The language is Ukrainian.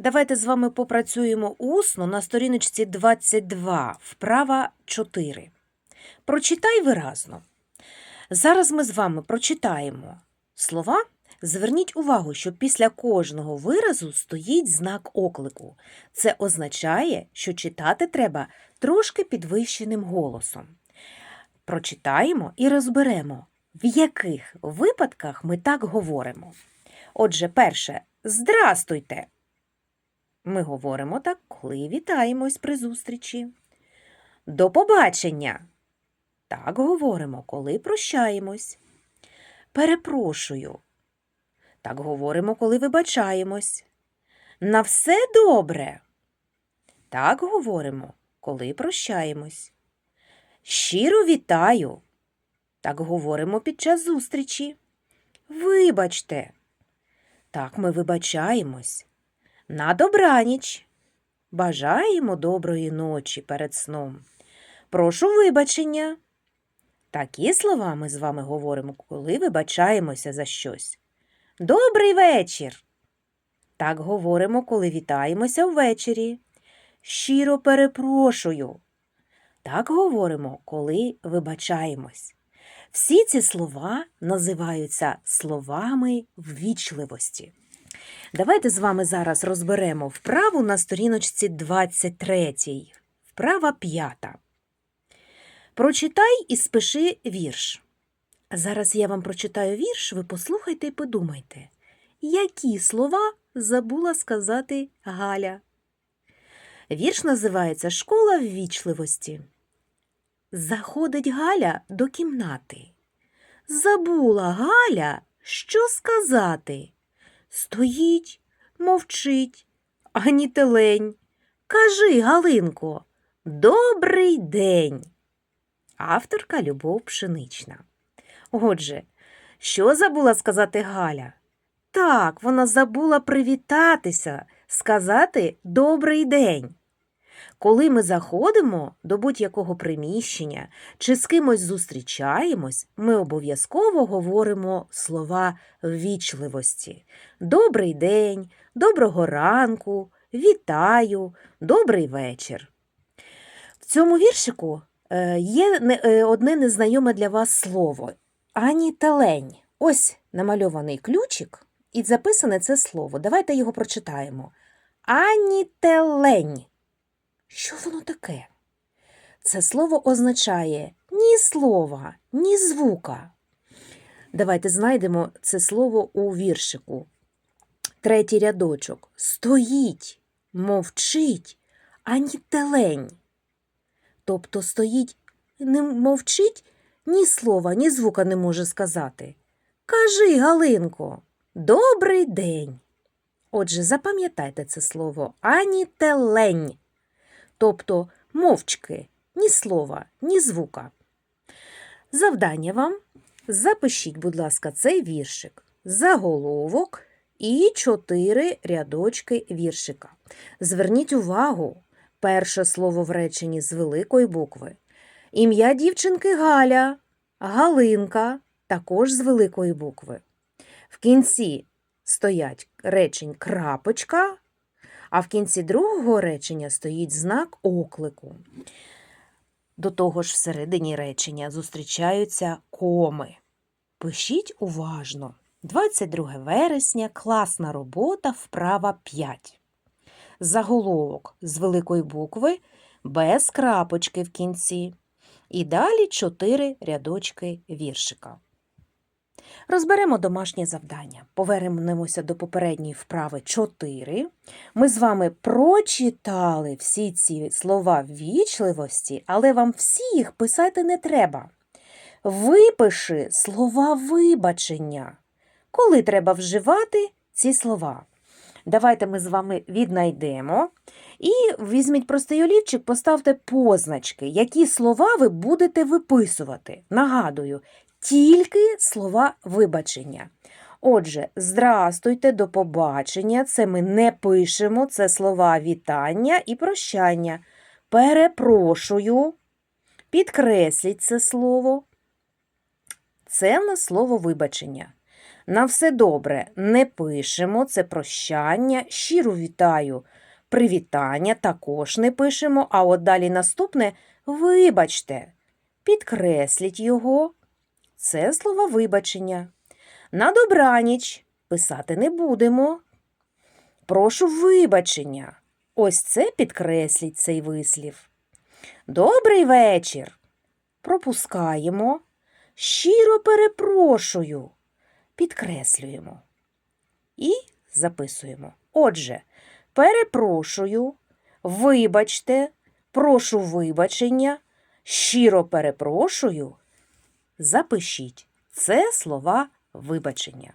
Давайте з вами попрацюємо усно на сторіночці 22, вправа 4. Прочитай виразно. Зараз ми з вами прочитаємо слова. Зверніть увагу, що після кожного виразу стоїть знак оклику. Це означає, що читати треба трошки підвищеним голосом. Прочитаємо і розберемо, в яких випадках ми так говоримо. Отже, перше, здрастуйте. Ми говоримо так, коли вітаємось при зустрічі. До побачення. Так говоримо, коли прощаємось. Перепрошую. Так говоримо, коли вибачаємось. На все добре. Так говоримо, коли прощаємось. Щиро вітаю. Так говоримо під час зустрічі. Вибачте. Так ми вибачаємось. На добраніч. Бажаємо доброї ночі перед сном. Прошу вибачення. Такі слова ми з вами говоримо, коли вибачаємося за щось. Добрий вечір. Так говоримо, коли вітаємося ввечері. Щиро перепрошую. Так говоримо, коли вибачаємось. Всі ці слова називаються словами ввічливості. Давайте з вами зараз розберемо вправу на сторіночці 23, вправа 5. Прочитай і спиши вірш. Зараз я вам прочитаю вірш, ви послухайте і подумайте, які слова забула сказати Галя. Вірш називається Школа ввічливості. Заходить Галя до кімнати. Забула Галя, що сказати. Стоїть, мовчить, ані телень. Кажи, Галинко, добрий день. Авторка Любов Пшенична. Отже, що забула сказати Галя? Так, вона забула привітатися, сказати добрий день. Коли ми заходимо до будь-якого приміщення чи з кимось зустрічаємось, ми обов'язково говоримо слова ввічливості. Добрий день, доброго ранку, вітаю, добрий вечір. В цьому віршику е, є е, одне незнайоме для вас слово ані телень. Ось намальований ключик, і записане це слово. Давайте його прочитаємо. Ані телень. Що воно таке? Це слово означає ні слова, ні звука. Давайте знайдемо це слово у віршику. Третій рядочок. Стоїть, мовчить, ані телень. Тобто стоїть, не мовчить, ні слова, ні звука не може сказати. Кажи, Галинко, добрий день. Отже, запам'ятайте це слово ані телень тобто мовчки, ні слова, ні звука. Завдання вам запишіть, будь ласка, цей віршик, заголовок і чотири рядочки віршика. Зверніть увагу, перше слово в реченні з великої букви. Ім'я дівчинки Галя, Галинка також з великої букви. В кінці стоять речень крапочка, а в кінці другого речення стоїть знак оклику. До того ж, всередині речення зустрічаються коми. Пишіть уважно. 22 вересня, класна робота, вправа 5. Заголовок з великої букви, без крапочки в кінці. І далі 4 рядочки віршика. Розберемо домашнє завдання. Повернемося до попередньої вправи 4. Ми з вами прочитали всі ці слова ввічливості, але вам всі їх писати не треба. Випиши слова вибачення. Коли треба вживати ці слова? Давайте ми з вами віднайдемо і візьміть простий олівчик, поставте позначки, які слова ви будете виписувати. Нагадую, тільки слова вибачення. Отже, здрастуйте, до побачення. Це ми не пишемо, це слова вітання і прощання. Перепрошую. Підкресліть це слово. Це в нас слово вибачення. На все добре не пишемо, це прощання, щиро вітаю. Привітання також не пишемо, а от далі наступне вибачте. Підкресліть його. Це слова вибачення. На добраніч писати не будемо. Прошу вибачення. Ось це підкресліть цей вислів. Добрий вечір. Пропускаємо. Щиро перепрошую. Підкреслюємо. І записуємо. Отже, перепрошую, вибачте, прошу вибачення, щиро перепрошую. Запишіть. Це слова вибачення.